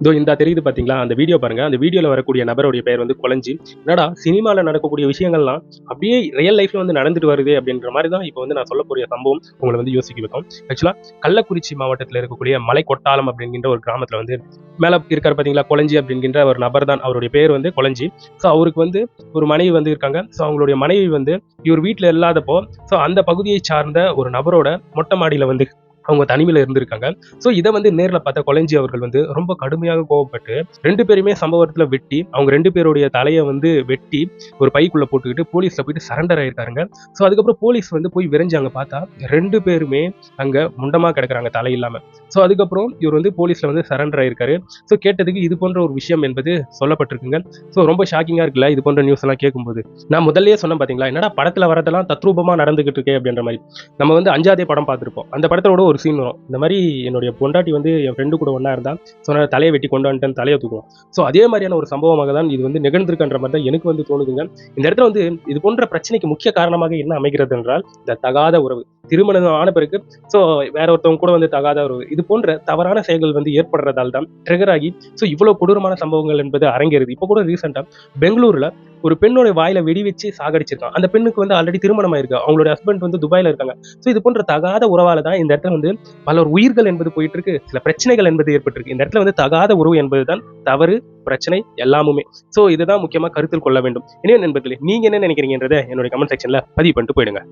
இதோ இந்த தெரியுது பார்த்தீங்களா அந்த வீடியோ பாருங்க. அந்த வீடியோவில் வரக்கூடிய நபருடைய பெயர் வந்து குழஞ்சி. என்னடா சினிமாவில் நடக்கக்கூடிய விஷயங்கள்லாம் அப்படியே ரியல் லைஃப்ல வந்து நடந்துட்டு வருது அப்படின்ற மாதிரி தான் இப்போ வந்து நான் சொல்லக்கூடிய சம்பவம் உங்களை வந்து யோசிக்க வைக்கும். ஆக்சுவலாக கள்ளக்குறிச்சி மாவட்டத்தில் இருக்கக்கூடிய மலை கொட்டாலம் அப்படிங்கிற ஒரு கிராமத்துல வந்து மேலே இருக்காரு பார்த்தீங்களா குழஞ்சி அப்படிங்கிற ஒரு நபர் தான். அவருடைய பேர் வந்து குழஞ்சி. ஸோ அவருக்கு வந்து ஒரு மனைவி வந்து இருக்காங்க. ஸோ அவங்களுடைய மனைவி வந்து இவர் வீட்டில் இல்லாதப்போ ஸோ அந்த பகுதியை சார்ந்த ஒரு நபரோட மொட்டை மாடியில் வந்து அவங்க தனிமையில் இருந்திருக்காங்க. ஸோ இதை வந்து நேரில் பார்த்த கொலைஞ்சி அவர்கள் வந்து ரொம்ப கடுமையாக கோவப்பட்டு ரெண்டு பேருமே சம்பவத்தில் வெட்டி அவங்க ரெண்டு பேருடைய தலையை வந்து வெட்டி ஒரு பைக்குள்ளே போட்டுக்கிட்டு போலீஸில் போயிட்டு சரண்டர் ஆயிருக்காருங்க. ஸோ அதுக்கப்புறம் போலீஸ் வந்து போய் விரைஞ்சாங்க பார்த்தா ரெண்டு பேருமே அங்கே முண்டமாக கிடக்குறாங்க தலை இல்லாமல் ஸோ அதுக்கப்புறம் இவர் வந்து போலீஸில் வந்து சரண்டர் ஆயிருக்காரு. ஸோ கேட்டதுக்கு இது போன்ற ஒரு விஷயம் என்பது சொல்லப்பட்டிருக்குங்க. ஸோ ரொம்ப ஷாக்கிங்காக இருக்குல்ல இது போன்ற நியூஸ் எல்லாம் கேட்கும்போது. நான் முதல்லயே சொன்னேன் பார்த்தீங்களா என்னடா படத்தில் வரதெல்லாம் தத்ரூபமாக நடந்துகிட்டு இருக்கே அப்படின்ற மாதிரி. நம்ம வந்து அஞ்சாதே படம் பார்த்துருப்போம். அந்த படத்தோட ஒரு சீன் வரும். இந்த மாதிரி என்னுடைய பொண்டாட்டி வந்து என் ஃப்ரெண்டு கூட ஒன்றா இருந்தா ஸோ தலையை வெட்டி கொண்டு வந்துட்டேன் தலையை தூக்குவோம் ஸோ அதே மாதிரியான ஒரு சம்பவமாக தான் இது வந்து நிகழ்ந்திருக்குன்ற மாதிரி தான் எனக்கு வந்து தோணுதுங்க. இந்த இடத்துல வந்து இது போன்ற பிரச்சனைக்கு முக்கிய காரணமாக என்ன அமைகிறது என்றால் இந்த தகாத உறவு. திருமணம் ஆன பிறகு ஸோ வேற ஒருத்தவங்க கூட வந்து தகாத உறவு இது போன்ற தவறான செயல்கள் வந்து ஏற்படுறதால் தான் ட்ரிகர் ஆகி ஸோ இவ்வளோ கொடூரமான சம்பவங்கள் என்பது அரங்கேறுது. இப்போ கூட ரீசெண்டாக பெங்களூரில் ஒரு பெண்ணோட வாயில வெடி வச்சு சாகடிச்சிருக்கான். அந்த பெண்ணுக்கு வந்து ஆல்ரெடி திருமணம் ஆயிருக்கு. அவங்களோட ஹஸ்பண்ட் வந்து துபாயில இருக்காங்க. ஸோ இது போன்ற தகாத உறவால தான் இந்த இடத்துல வந்து பல உயிர்கள் என்பது போயிட்டு இருக்கு சில பிரச்சனைகள் என்பது ஏற்பட்டிருக்கு. இந்த இடத்துல வந்து தகாத உறவு என்பதுதான் தவறு பிரச்சனை எல்லாமுமே. ஸோ இதுதான் முக்கியமாக கருத்தில் கொள்ள வேண்டும். என்ன நண்பர்களே நீங்க என்ன நினைக்கிறீங்கன்றத என்னுடைய கமெண்ட் செக்ஷன்ல பதிவு பண்ணிட்டு போயிடுங்க.